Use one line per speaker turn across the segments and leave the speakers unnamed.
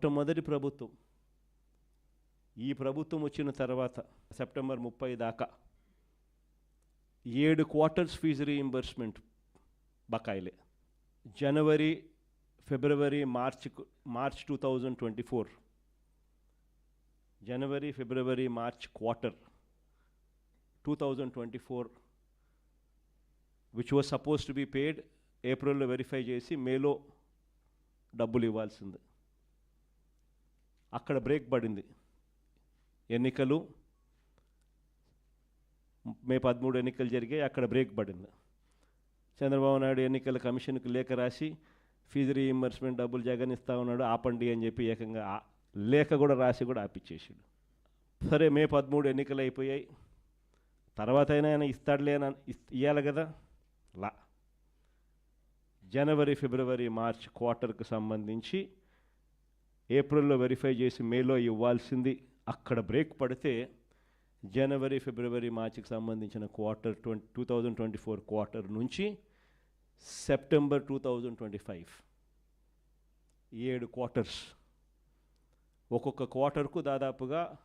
మొట్టమొదటి ప్రభుత్వం. ఈ ప్రభుత్వం వచ్చిన తర్వాత సెప్టెంబర్ ముప్పై దాకా ఏడు quarters fee reimbursement బకాయిలే. January February March March two thousand twenty four. January February March quarter two thousand twenty four which was suppose to be paid ఏప్రిల్లో వెరిఫై చేసి మేలో డబ్బులు ఇవ్వాల్సింది. అక్కడ బ్రేక్ పడింది. ఎన్నికలు మే పదమూడు ఎన్నికలు జరిగాయి అక్కడ బ్రేక్ పడింది. చంద్రబాబు నాయుడు ఎన్నికల కమిషన్కు లేఖ రాసి ఫీజు రీఇంబర్స్మెంట్ డబ్బులు జగన్ ఇస్తా ఉన్నాడు ఆపండి అని చెప్పి ఏకంగా ఆ- లేఖ కూడా రాసి కూడా ఆపిచ్చేసాడు. సరే మే పదమూడు ఎన్నికలు అయిపోయాయి. తర్వాత అయినా ఆయన ఇస్తాడులే అని ఇస్- ఇయ్యాలి కదా? లా. జనవరి ఫిబ్రవరి మార్చ్ క్వార్టర్కు సంబంధించి ఏప్రిల్లో వెరిఫై చేసి మేలో ఇవ్వాల్సింది అక్కడ బ్రేక్ పడితే జనవరి ఫిబ్రవరి మార్చికి సంబంధించిన quarter twenty two thousand twenty four quarter నుంచి September two thousand twenty five. ఏడు క్వార్టర్స్. ఒక్కొక్క క్వార్టర్కు దాదాపుగా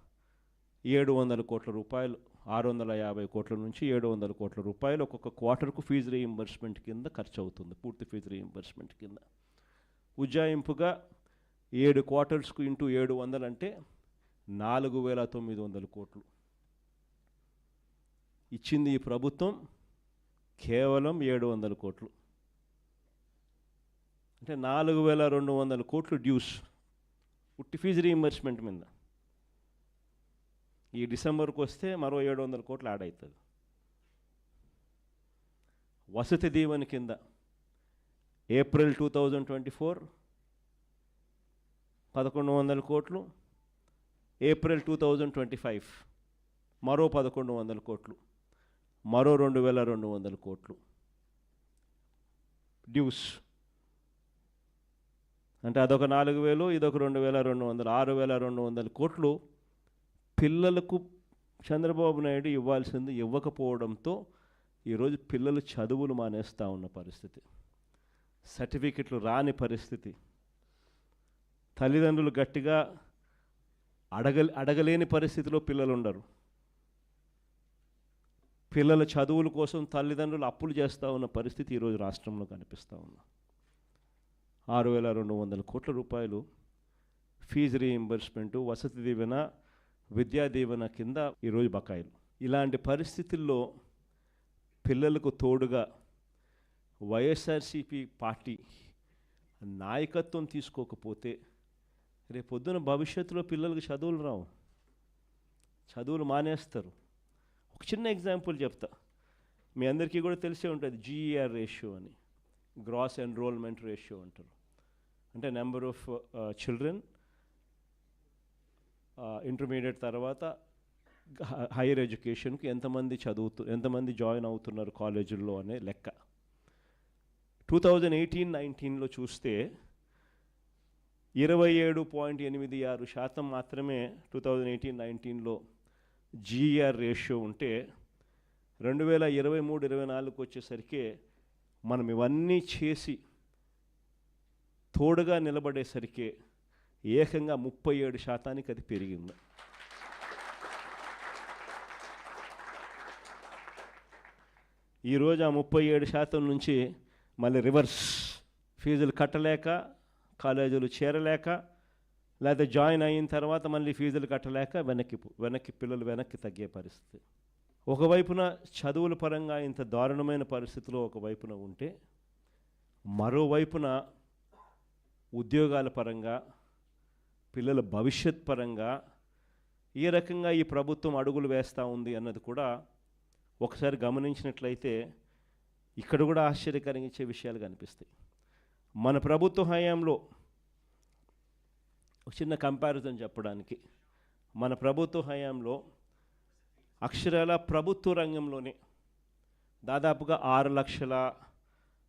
ఏడు వందల కోట్ల రూపాయలు ఆరు వందల యాభై కోట్ల నుంచి ఏడు వందల కోట్ల రూపాయలు ఒక్కొక్క క్వార్టర్కు ఫీజు రీయింబర్స్మెంట్ కింద ఖర్చు అవుతుంది పూర్తి ఫీజు రీయింబర్స్మెంట్ కింద. ఉజ్జాయింపుగా ఏడు క్వార్టర్స్కు ఇంటూ ఏడు వందలు అంటే నాలుగు వేల తొమ్మిది వందల కోట్లు. ఇచ్చింది ఈ ప్రభుత్వం కేవలం ఏడు వందల కోట్లు. అంటే నాలుగు వేల రెండు వందల కోట్లు డ్యూస్ ఉట్టి ఫీజు రీయింబర్స్మెంట్ మీద. ఈ డిసెంబర్కి వస్తే మరో ఏడు వందల కోట్లు యాడ్ అవుతుంది. వసతి దీవెన కింద April two thousand twenty four పదకొండు వందల కోట్లు April two thousand twenty five మరో పదకొండు వందల కోట్లు మరో రెండు వేల రెండు వందల కోట్లు. డ్యూస్. అంటే అదొక నాలుగు వేలు ఇదొక రెండు వేల రెండు వందలు ఆరు వేల రెండు వందల కోట్లు పిల్లలకు చంద్రబాబు నాయుడు ఇవ్వాల్సింది ఇవ్వకపోవడంతో ఈరోజు పిల్లలు చదువులు మానేస్తూ ఉన్న పరిస్థితి. సర్టిఫికెట్లు రాని పరిస్థితి. తల్లిదండ్రులు గట్టిగా అడగ అడగలేని పరిస్థితిలో పిల్లలు ఉండరు పిల్లల చదువుల కోసం తల్లిదండ్రులు అప్పులు చేస్తూ ఉన్న పరిస్థితి ఈరోజు రాష్ట్రంలో కనిపిస్తూ ఉంది. ఆరు వేల రెండు వందల కోట్ల రూపాయలు ఫీజు రీయింబర్స్మెంటు వసతి దీవెన విద్యా దీవెన కింద ఈరోజు బకాయిలు. ఇలాంటి పరిస్థితుల్లో పిల్లలకు తోడుగా వైఎస్ఆర్సిపి పార్టీ నాయకత్వం తీసుకోకపోతే రేపొద్దున భవిష్యత్తులో పిల్లలకు చదువులు రావు. చదువులు మానేస్తారు. ఒక చిన్న ఎగ్జాంపుల్ చెప్తా. మీ అందరికీ కూడా తెలిసే ఉంటుంది జీఈఆర్ రేషియో అని. గ్రాస్ ఎన్రోల్మెంట్ రేషియో అంటారు. అంటే నెంబర్ ఆఫ్ చిల్డ్రన్ ఇంటర్మీడియట్ తర్వాత హైయర్ ఎడ్యుకేషన్కి ఎంతమంది చదువుతూ ఎంతమంది జాయిన్ అవుతున్నారు కాలేజీల్లో అనే లెక్క. టూ థౌజండ్ ఎయిటీన్ నైన్టీన్లో చూస్తే ఇరవై ఏడు పాయింట్ ఎనిమిది ఆరు శాతం మాత్రమే టూ థౌజండ్ ఎయిటీన్ నైన్టీన్లో జీఆర్ రేషియో ఉంటే రెండు వేల ఇరవై మూడు ఇరవై నాలుగుకి వచ్చేసరికి మనం ఇవన్నీ చేసి తోడుగా నిలబడేసరికి ఏకంగా ముప్పై ఏడు శాతానికి అది పెరిగింది. ఈరోజు ఆ ముప్పై ఏడు శాతం నుంచి మళ్ళీ రివర్స్ ఫీజులు కట్టలేక కాలేజీలు చేరలేక లేదా జాయిన్ అయిన తర్వాత మళ్ళీ ఫీజులు కట్టలేక వెనక్కి వెనక్కి పిల్లలు వెనక్కి తగ్గే పరిస్థితి. ఒకవైపున చదువుల పరంగా ఇంత దారుణమైన పరిస్థితిలో ఒకవైపున ఉంటే మరోవైపున ఉద్యోగాల పరంగా పిల్లల భవిష్యత్ పరంగా ఏ రకంగా ఈ ప్రభుత్వం అడుగులు వేస్తూ ఉంది అన్నది కూడా ఒకసారి గమనించినట్లయితే ఇక్కడ కూడా ఆశ్చర్యకరించే విషయాలు కనిపిస్తాయి. మన ప్రభుత్వ హయాంలో ఒక చిన్న కంపారిజన్ చెప్పడానికి. మన ప్రభుత్వ హయాంలో అక్షరాల ప్రభుత్వ రంగంలోనే దాదాపుగా ఆరు లక్షల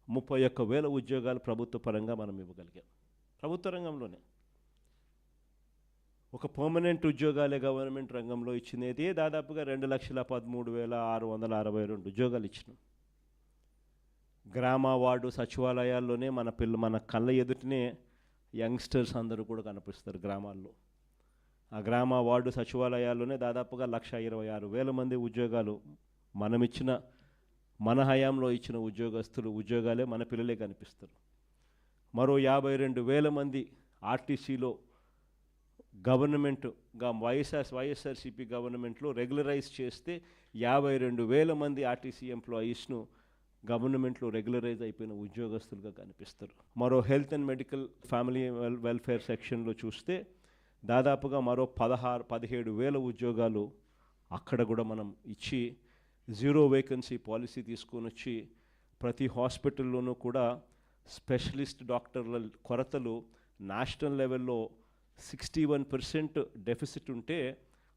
ముప్పై ఒక్క వేల ఉద్యోగాలు ప్రభుత్వ పరంగా మనం ఇవ్వగలిగాం. ప్రభుత్వ రంగంలోనే. ఒక పర్మనెంట్ ఉద్యోగాలే గవర్నమెంట్ రంగంలో ఇచ్చినది దాదాపుగా రెండు లక్షల పదమూడు వేల ఆరు వందల అరవై రెండు ఉద్యోగాలు ఇచ్చినాం. గ్రామ వార్డు సచివాలయాల్లోనే మన పిల్ల మన కళ్ళ ఎదుటనే యంగ్స్టర్స్ అందరూ కూడా కనిపిస్తారు గ్రామాల్లో. ఆ గ్రామ వార్డు సచివాలయాల్లోనే దాదాపుగా లక్ష ఇరవై ఆరు వేల మంది ఉద్యోగాలు మనమిచ్చిన మన హయాంలో ఇచ్చిన ఉద్యోగస్తులు ఉద్యోగాలే మన పిల్లలే కనిపిస్తారు. మరో యాభై రెండు వేల మంది ఆర్టీసీలో గవర్నమెంట్గా వైఎస్ఆర్ వైఎస్ఆర్సీపీ గవర్నమెంట్లో రెగ్యులరైజ్ చేస్తే యాభై రెండు వేల మంది ఆర్టీసీ ఎంప్లాయీస్ను గవర్నమెంట్లో రెగ్యులరైజ్ అయిపోయిన ఉద్యోగస్తులుగా కనిపిస్తారు. మరో health and medical family wel welfare సెక్షన్లో చూస్తే దాదాపుగా మరో పదహారు పదిహేడు వేల ఉద్యోగాలు అక్కడ కూడా మనం ఇచ్చి జీరో వేకెన్సీ పాలసీ తీసుకొని వచ్చి ప్రతి హాస్పిటల్లోనూ కూడా స్పెషలిస్ట్ డాక్టర్ల కొరతలు నేషనల్ లెవెల్లో సిక్స్టీ వన్ పర్సెంట్ డెఫిసిట్ ఉంటే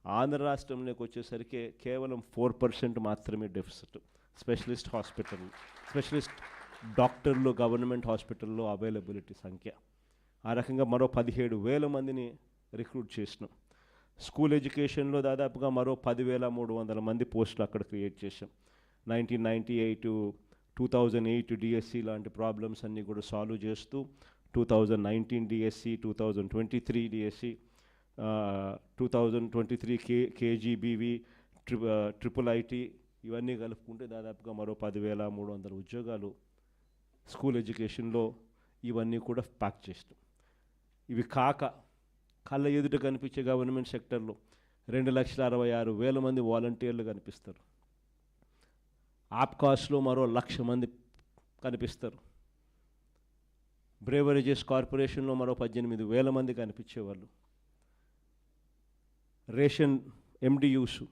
ఆంధ్ర రాష్ట్రంలోకి వచ్చేసరికి కేవలం ఫోర్ పర్సెంట్ మాత్రమే డెఫిసిట్. స్పెషలిస్ట్ హాస్పిటల్ స్పెషలిస్ట్ డాక్టర్లు గవర్నమెంట్ హాస్పిటల్లో అవైలబిలిటీ సంఖ్య. ఆ రకంగా మరో పదిహేడు వేల మందిని రిక్రూట్ చేసినాం. స్కూల్ ఎడ్యుకేషన్లో దాదాపుగా మరో పదివేల మూడు వందల మంది పోస్టులు అక్కడ క్రియేట్ చేసాం nineteen ninety eight two thousand eight DSC లాంటి ప్రాబ్లమ్స్ అన్నీ కూడా సాల్వ్ చేస్తూ two thousand nineteen DSC two thousand twenty three DSC two thousand twenty three కే కేజీబీవి ట్రి ట్రిపుల్ ఐటీ ఇవన్నీ కలుపుకుంటే దాదాపుగా మరో పదివేల మూడు వందల ఉద్యోగాలు స్కూల్ ఎడ్యుకేషన్లో ఇవన్నీ కూడా ప్యాక్ చేస్తాం ఇవి కాక కళ్ళ ఎదుట కనిపించే గవర్నమెంట్ సెక్టర్లో రెండు లక్షల అరవై ఆరు వేల మంది వాలంటీర్లు కనిపిస్తారు. ఆప్కాస్లో మరో లక్ష మంది కనిపిస్తారు. బ్రేవరేజెస్ కార్పొరేషన్లో మరో పద్దెనిమిది వేల మంది కనిపించేవాళ్ళు. Ration MDUs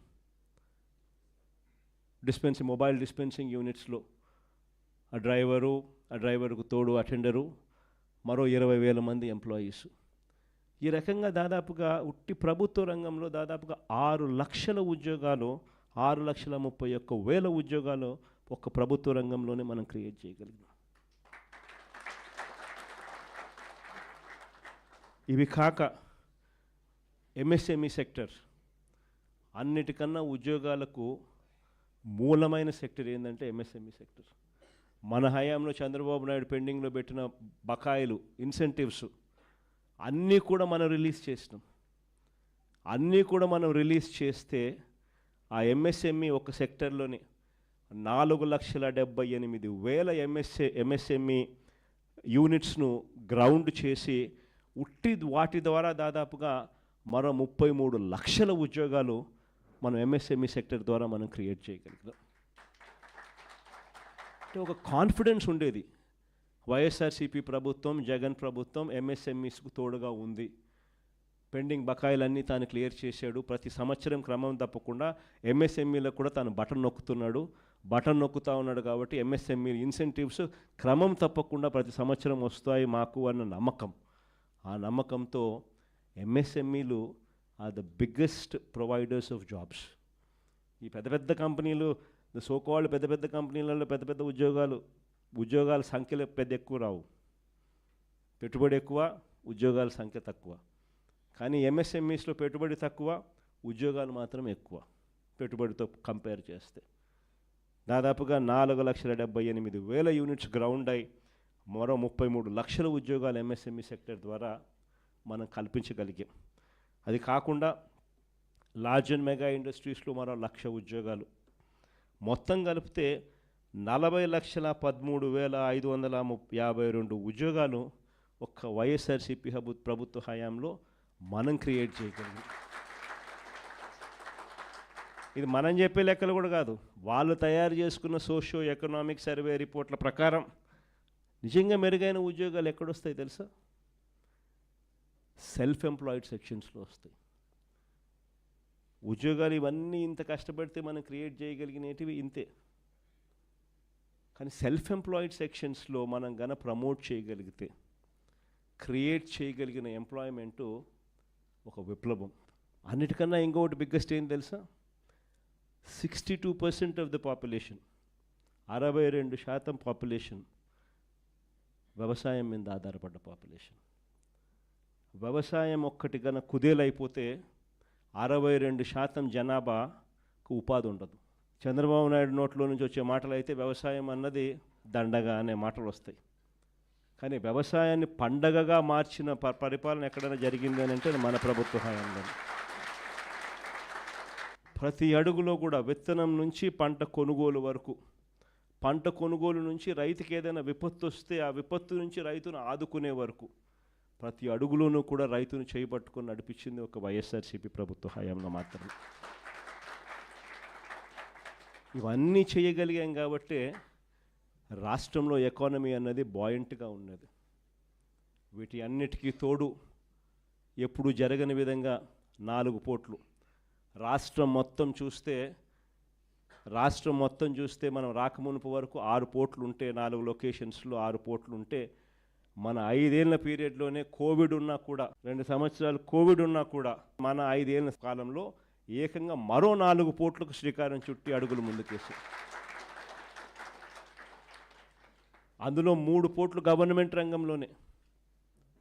dispensing mobile dispensing యూనిట్స్లో ఆ డ్రైవరు ఆ డ్రైవర్కు తోడు అటెండరు మరో ఇరవై వేల మంది ఎంప్లాయీస్. ఈ రకంగా దాదాపుగా ఉట్టి ప్రభుత్వ రంగంలో దాదాపుగా ఆరు లక్షల ఉద్యోగాలు ఆరు లక్షల ముప్పై ఒక్క వేల ఉద్యోగాలు ఒక్క ప్రభుత్వ రంగంలోనే మనం క్రియేట్ చేయగలిగినాం ఇవి కాక ఎంఎస్ఎంఈ సెక్టర్ అన్నిటికన్నా ఉద్యోగాలకు మూలమైన సెక్టర్ ఏంటంటే ఎంఎస్ఎంఈ సెక్టర్ మన హయాంలో చంద్రబాబు నాయుడు పెండింగ్లో పెట్టిన బకాయిలు ఇన్సెంటివ్స్ అన్నీ కూడా మనం రిలీజ్ చేసినాం. అన్నీ కూడా మనం రిలీజ్ చేస్తే ఆ ఎంఎస్ఎంఈ ఒక సెక్టర్లోని నాలుగు లక్షల డెబ్బై ఎనిమిది వేల ఎంఎస్ఏ ఎంఎస్ఎంఈ యూనిట్స్ను గ్రౌండ్ చేసి ఉట్టి వాటి ద్వారా దాదాపుగా మరో ముప్పై మూడు లక్షల ఉద్యోగాలు మనం ఎంఎస్ఎంఈ సెక్టర్ ద్వారా మనం క్రియేట్ చేయగలుగుతాం అంటే ఒక కాన్ఫిడెన్స్ ఉండేది. వైఎస్ఆర్సీపీ ప్రభుత్వం జగన్ ప్రభుత్వం ఎంఎస్ఎంఈస్కు తోడుగా ఉంది. పెండింగ్ బకాయిలన్నీ తాను క్లియర్ చేశాడు. ప్రతి సంవత్సరం క్రమం తప్పకుండా ఎంఎస్ఎంఈలకు కూడా తాను బటన్ నొక్కుతున్నాడు. బటన్ నొక్కుతూ ఉన్నాడు కాబట్టి ఎంఎస్ఎంఈ ఇన్సెంటివ్స్ క్రమం తప్పకుండా ప్రతి సంవత్సరం వస్తాయి మాకు అన్న నమ్మకం. ఆ నమ్మకంతో ఎంఎస్ఎంఈలు are the biggest providers of jobs. ఈ పెద్ద పెద్ద కంపెనీలు సోకాళ్ళు పెద్ద పెద్ద కంపెనీలలో పెద్ద పెద్ద ఉద్యోగాలు ఉద్యోగాల సంఖ్యలు పెద్ద ఎక్కువ రావు. పెట్టుబడి ఎక్కువ ఉద్యోగాల సంఖ్య తక్కువ. కానీ ఎంఎస్ఎంఈస్లో పెట్టుబడి తక్కువ ఉద్యోగాలు మాత్రం ఎక్కువ. పెట్టుబడితో కంపేర్ చేస్తే. దాదాపుగా నాలుగు లక్షల డెబ్బై ఎనిమిది వేల యూనిట్స్ గ్రౌండ్ అయి మరో ముప్పై మూడు లక్షల ఉద్యోగాలు ఎంఎస్ఎంఈ సెక్టర్ ద్వారా మనం కల్పించగలిగాం. అది కాకుండా లార్జ్ అండ్ మెగా ఇండస్ట్రీస్లో మరో లక్ష ఉద్యోగాలు. మొత్తం కలిపితే నలభై లక్షల పదమూడు వేల ఐదు వందల యాభై రెండు ఉద్యోగాలు ఒక్క వైఎస్ఆర్సీపీ హబు ప్రభుత్వ హయాంలో మనం క్రియేట్ చేయగలిగి. ఇది మనం చెప్పే లెక్కలు కూడా కాదు. వాళ్ళు తయారు చేసుకున్న సోషియో ఎకనామిక్ సర్వే రిపోర్ట్ల ప్రకారం నిజంగా మెరుగైన ఉద్యోగాలు ఎక్కడొస్తాయి తెలుసా? సెల్ఫ్ ఎంప్లాయిడ్ సెక్షన్స్లో వస్తాయి. ఉద్యోగాలు ఇవన్నీ ఇంత కష్టపడితే మనం క్రియేట్ చేయగలిగినటివి ఇంతే. కానీ సెల్ఫ్ ఎంప్లాయిడ్ సెక్షన్స్లో మనం గన ప్రమోట్ చేయగలిగితే క్రియేట్ చేయగలిగిన ఎంప్లాయ్మెంటు ఒక విప్లవం. అన్నిటికన్నా ఇంకొకటి బిగ్గెస్ట్ ఏం తెలుసా? Sixty two percent of the population అరవై రెండు శాతం పాపులేషన్ వ్యవసాయం మీద ఆధారపడ్డ పాపులేషన్. వ్యవసాయం ఒక్కటి గన కుదేలైపోతే అరవై రెండు శాతం జనాభాకు ఉపాధి ఉండదు. చంద్రబాబు నాయుడు నోట్లో నుంచి వచ్చే మాటలు అయితే వ్యవసాయం అన్నది దండగా అనే మాటలు వస్తాయి. కానీ వ్యవసాయాన్ని పండగగా మార్చిన ప పరిపాలన ఎక్కడైనా జరిగింది అని అంటే మన ప్రభుత్వ హయాంలో. ప్రతి అడుగులో కూడా విత్తనం నుంచి పంట కొనుగోలు వరకు పంట కొనుగోలు నుంచి రైతుకి ఏదైనా విపత్తు వస్తే ఆ విపత్తు నుంచి రైతును ఆదుకునే వరకు ప్రతి అడుగులోనూ కూడా రైతును చేపట్టుకొని నడిపించింది ఒక వైఎస్ఆర్సీపీ ప్రభుత్వ హయాంలో మాత్రమే. ఇవన్నీ చేయగలిగాం కాబట్టి రాష్ట్రంలో ఎకానమీ అన్నది బాయింట్గా ఉన్నది. వీటి అన్నిటికీ తోడు ఎప్పుడు జరగని విధంగా నాలుగు పోట్లు. రాష్ట్రం మొత్తం చూస్తే రాష్ట్రం మొత్తం చూస్తే మనం రాకమునుపు వరకు ఆరు పోట్లు ఉంటే నాలుగు లొకేషన్స్లో ఆరు పోట్లు ఉంటే మన ఐదేళ్ళ పీరియడ్లోనే కోవిడ్ ఉన్నా కూడా రెండు సంవత్సరాలు కోవిడ్ ఉన్నా కూడా మన ఐదేళ్ళ కాలంలో ఏకంగా మరో నాలుగు పోట్లకు శ్రీకారం చుట్టి అడుగులు ముందుకేసి. అందులో మూడు పోట్లు గవర్నమెంట్ రంగంలోనే.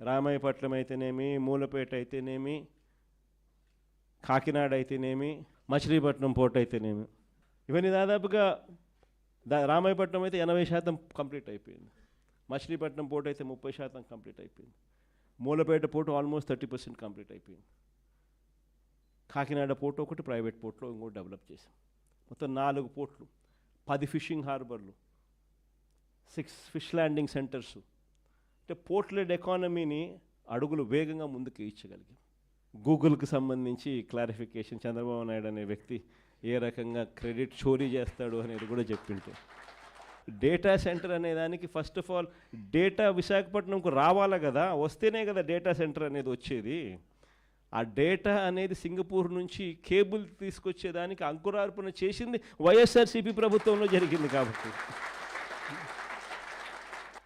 రామాయపట్నం అయితేనేమి మూలపేట అయితేనేమి కాకినాడ అయితేనేమి మచిలీపట్నం పోర్ట్ అయితేనేమి. ఇవన్నీ దాదాపుగా దా రామాయపట్నం అయితే ఎనభై శాతం కంప్లీట్ అయిపోయింది. మచిలీపట్నం పోర్ట్ అయితే ముప్పై శాతం కంప్లీట్ అయిపోయింది. Mulapeta port almost thirty percent complete అయిపోయింది. కాకినాడ పోర్టు ఒకటి ప్రైవేట్ పోర్ట్లో ఇంకోటి డెవలప్ చేసాం మొత్తం నాలుగు పోర్ట్లు పది ఫిషింగ్ హార్బర్లు సిక్స్ ఫిష్ ల్యాండింగ్ సెంటర్స్. అంటే పోర్ట్లెడ్ ఎకానమీని అడుగులు వేగంగా ముందుకు ఇచ్చగలిగాం గూగుల్కి సంబంధించి క్లారిఫికేషన్ చంద్రబాబు నాయుడు అనే వ్యక్తి ఏ రకంగా క్రెడిట్ చోరీ చేస్తాడు అనేది కూడా చెప్పింటే డేటా సెంటర్ అనే దానికి ఫస్ట్ ఆఫ్ ఆల్ డేటా విశాఖపట్నంకు రావాలా కదా? వస్తేనే కదా డేటా సెంటర్ అనేది వచ్చేది. ఆ డేటా అనేది సింగపూర్ నుంచి కేబుల్ తీసుకొచ్చేదానికి అంకురార్పణ చేసింది వైఎస్ఆర్సీపీ ప్రభుత్వంలో జరిగింది కాబట్టి.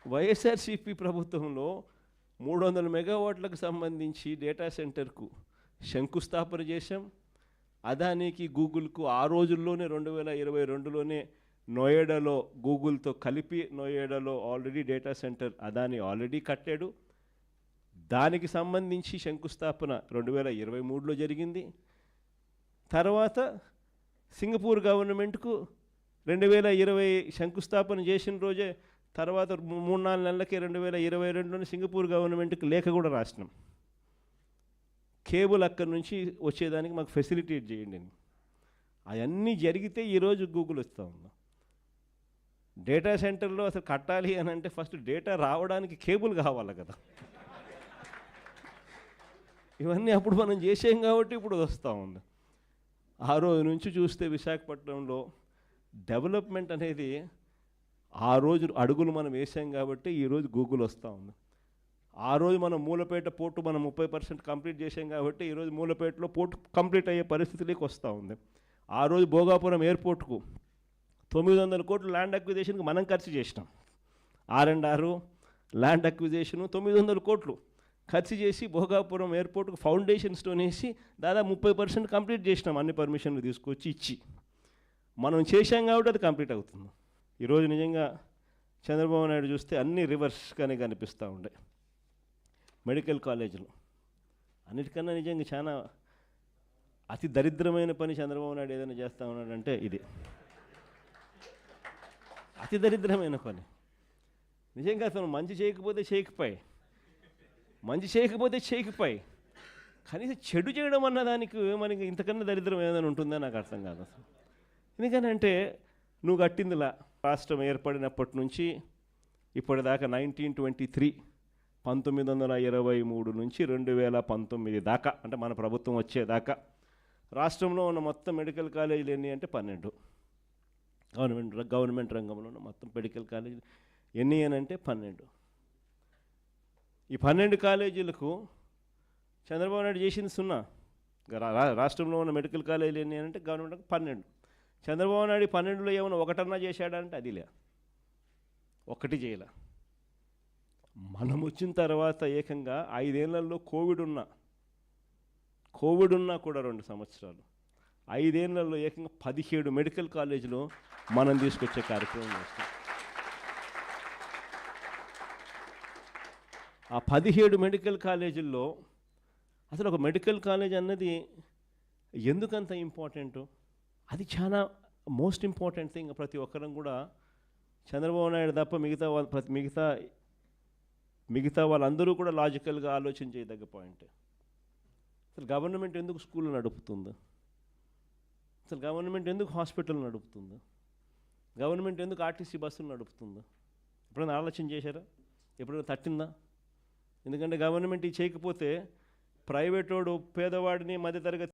వైఎస్ఆర్సీపీ ప్రభుత్వంలో మూడు వందల మెగావాట్లకు సంబంధించి డేటా సెంటర్కు శంకుస్థాపన చేశాం. అదానికి గూగుల్కు ఆ రోజుల్లోనే రెండు వేల ఇరవై రెండులోనే నోయేడాలో గూగుల్తో కలిపి నోయేడాలో already data center Adani already కట్టాడు. దానికి సంబంధించి శంకుస్థాపన రెండు వేల ఇరవై మూడులో జరిగింది. తర్వాత సింగపూర్ గవర్నమెంట్కు రెండు వేల ఇరవై శంకుస్థాపన చేసిన రోజే తర్వాత మూడు నాలుగు నెలలకి రెండు వేల ఇరవై రెండులోనే సింగపూర్ గవర్నమెంట్కి లేఖ కూడా రాసినాం. కేబుల్ అక్కడి నుంచి వచ్చేదానికి మాకు ఫెసిలిటేట్ చేయండి అని. అవన్నీ జరిగితే ఈరోజు గూగుల్ వస్తూ ఉందాం. డేటా సెంటర్లో అసలు కట్టాలి అని అంటే ఫస్ట్ డేటా రావడానికి కేబుల్ కావాలి కదా. ఇవన్నీ అప్పుడు మనం చేసాం కాబట్టి ఇప్పుడు వస్తూ ఉంది. ఆ రోజు నుంచి చూస్తే విశాఖపట్నంలో డెవలప్మెంట్ అనేది ఆ రోజు అడుగులు మనం వేసాం కాబట్టి ఈరోజు గూగుల్ వస్తూ ఉంది. ఆ రోజు మనం మూలపేట పోర్టు మనం ముప్పై పర్సెంట్ కంప్లీట్ చేసాం కాబట్టి ఈరోజు మూలపేటలో పోర్టు కంప్లీట్ అయ్యే పరిస్థితిలోకి వస్తూ ఉంది. ఆ రోజు భోగాపురం ఎయిర్పోర్ట్కు తొమ్మిది వందల కోట్లు ల్యాండ్ అక్విజేషన్కి మనం ఖర్చు చేసినాం. R and R land acquisition తొమ్మిది వందల కోట్లు ఖర్చు చేసి భోగాపురం ఎయిర్పోర్ట్కు ఫౌండేషన్ స్టోన్ వేసి దాదాపు ముప్పై పర్సెంట్ కంప్లీట్ చేసినాం. అన్ని పర్మిషన్లు తీసుకొచ్చి ఇచ్చి. మనం చేశాం కాబట్టి అది కంప్లీట్ అవుతుంది. ఈరోజు నిజంగా చంద్రబాబు నాయుడు చూస్తే అన్ని రివర్స్గానే కనిపిస్తూ ఉండే. మెడికల్ కాలేజీలు అన్నిటికన్నా నిజంగా చాలా అతి దరిద్రమైన పని చంద్రబాబు నాయుడు ఏదైనా చేస్తూ ఉన్నాడంటే ఇది. అతి దరిద్రమైన పని. నిజంగా అతను మంచి చేయకపోతే చేయకపోయి. మంచి చేయకపోతే చేయకపోయి. కనీసం చెడు చేయడం అన్న దానికి మనకి ఇంతకన్నా దరిద్రం ఏదైనా ఉంటుందో నాకు అర్థం కాదు అసలు. ఎందుకనంటే నువ్వు కట్టిందిలా రాష్ట్రం ఏర్పడినప్పటి నుంచి ఇప్పటిదాకా నైన్టీన్ ట్వంటీ త్రీ పంతొమ్మిది వందల ఇరవై మూడు నుంచి రెండు వేల పంతొమ్మిది దాకా అంటే మన ప్రభుత్వం వచ్చేదాకా రాష్ట్రంలో ఉన్న మొత్తం మెడికల్ కాలేజీలు ఎన్ని అంటే పన్నెండు. గవర్నమెంట్ గవర్నమెంట్ రంగంలో ఉన్న మొత్తం మెడికల్ కాలేజీలు ఎన్ని అని అంటే పన్నెండు. ఈ పన్నెండు కాలేజీలకు చంద్రబాబు నాయుడు చేసింది సున్నా. రాష్ట్రంలో ఉన్న మెడికల్ కాలేజీలు ఎన్ని అంటే గవర్నమెంట్ పన్నెండు. చంద్రబాబు నాయుడు పన్నెండులో ఏమైనా ఒకటన్నా చేశాడంటే అది లే. ఒకటి చేయలే. మనం వచ్చిన తర్వాత ఏకంగా ఐదేళ్ళలో కోవిడ్ ఉన్నా. కోవిడ్ ఉన్నా కూడా రెండు సంవత్సరాలు. ఐదేళ్ళలో ఏకంగా పదిహేడు మెడికల్ కాలేజీలు మనం తీసుకొచ్చే కార్యక్రమం చేస్తాం. ఆ పదిహేడు మెడికల్ కాలేజీల్లో అసలు ఒక మెడికల్ కాలేజ్ అన్నది ఎందుకంత ఇంపార్టెంట్? అది చాలా మోస్ట్ ఇంపార్టెంట్ థింగ్. ప్రతి ఒక్కరం కూడా చంద్రబాబు నాయుడు తప్ప మిగతా వాళ్ళ ప్రతి మిగతా మిగతా వాళ్ళందరూ కూడా లాజికల్గా ఆలోచన చేయదగ్గ పాయింట్. అసలు గవర్నమెంట్ ఎందుకు స్కూల్ నడుపుతుంది? అసలు గవర్నమెంట్ ఎందుకు హాస్పిటల్ నడుపుతుంది? గవర్నమెంట్ ఎందుకు ఆర్టీసీ బస్సులు నడుపుతుంది? ఎప్పుడైనా ఆలోచన చేశారా? ఎప్పుడైనా తట్టిందా? ఎందుకంటే గవర్నమెంట్ ఇది చేయకపోతే ప్రైవేటోడు పేదవాడిని మధ్యతరగతి